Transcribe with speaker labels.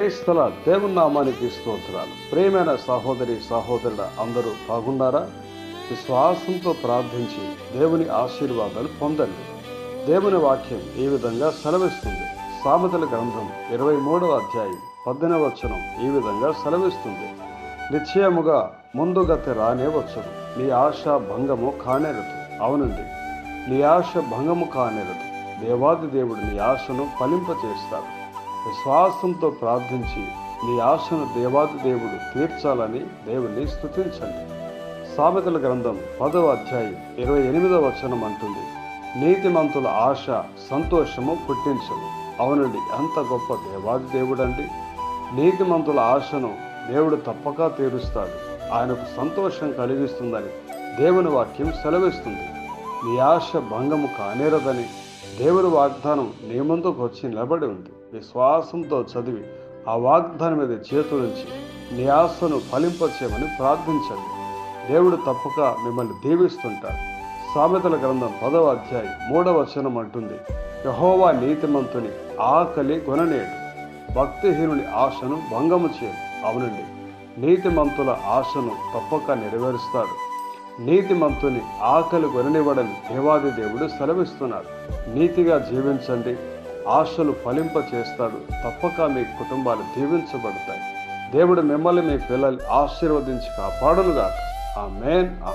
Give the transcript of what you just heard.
Speaker 1: క్రైస్తల దేవుని నామానికి స్తోత్రాలు ప్రేమైన సహోదరి సహోదరుడు అందరూ బాగున్నారా? విశ్వాసంతో ప్రార్థించి దేవుని ఆశీర్వాదాలు పొందండి. దేవుని వాక్యం ఈ విధంగా సెలవిస్తుంది. సామెతల గ్రంథం ఇరవై మూడవ అధ్యాయం పద్దెనవ వచనం ఈ విధంగా సెలవిస్తుంది. నిశ్చయముగా ముందుగతి రానే వచ్చును. నీ ఆశ భంగము కానేరదు. అవునండి. నీ ఆశ భంగము కానేరదు. దేవాది దేవుడు నీ ఆశను ఫలింపచేస్తాడు. విశ్వాసంతో ప్రార్థించి నీ ఆశను దేవాది దేవుడు తీర్చాలని దేవుణ్ణి స్థుతించండి సామెతల గ్రంథం పదవ అధ్యాయం ఇరవై ఎనిమిదవ వచనం అంటుంది నీతిమంతుల ఆశ సంతోషము పుట్టించము అవునండి ఎంత గొప్ప దేవాది దేవుడండి నీతిమంతుల ఆశను దేవుడు తప్పక తీరుస్తాడు. ఆయనకు సంతోషం కలిగిస్తుందని దేవుని వాక్యం సెలవిస్తుంది. నీ ఆశ భంగము కానేరదని దేవుని వాగ్దానం నీ ముందుకు వచ్చి నిలబడి ఉంది. విశ్వాసంతో చదివి ఆ వాగ్దానం మీద చేతులుంచి నీ ఆశను ఫలింపచేయమని ప్రార్థించండి. దేవుడు తప్పక మిమ్మల్ని దీవిస్తుంటాడు. సామెతల గ్రంథం పదవ అధ్యాయం మూడవ వచనం అంటుంది. యహోవా నీతిమంతుని ఆకలి కొననేడు. భక్తిహీనుని ఆశను భంగము చేయడు అవునండి. నీతిమంతుల ఆశను తప్పక నెరవేరుస్తాడు. నీతిమంతుని ఆకలి కొననివ్వడని దేవాది దేవుడు సెలవిస్తున్నాడు. నీతిగా జీవించండి. ఆశలు ఫలింప చేస్తాడు. తప్పక మీ కుటుంబాలు దీవించబడతాయి. దేవుడు మిమ్మల్ని మీ పిల్లల్ని ఆశీర్వదించి కాపాడునుగాక. ఆ మేన్ ఆ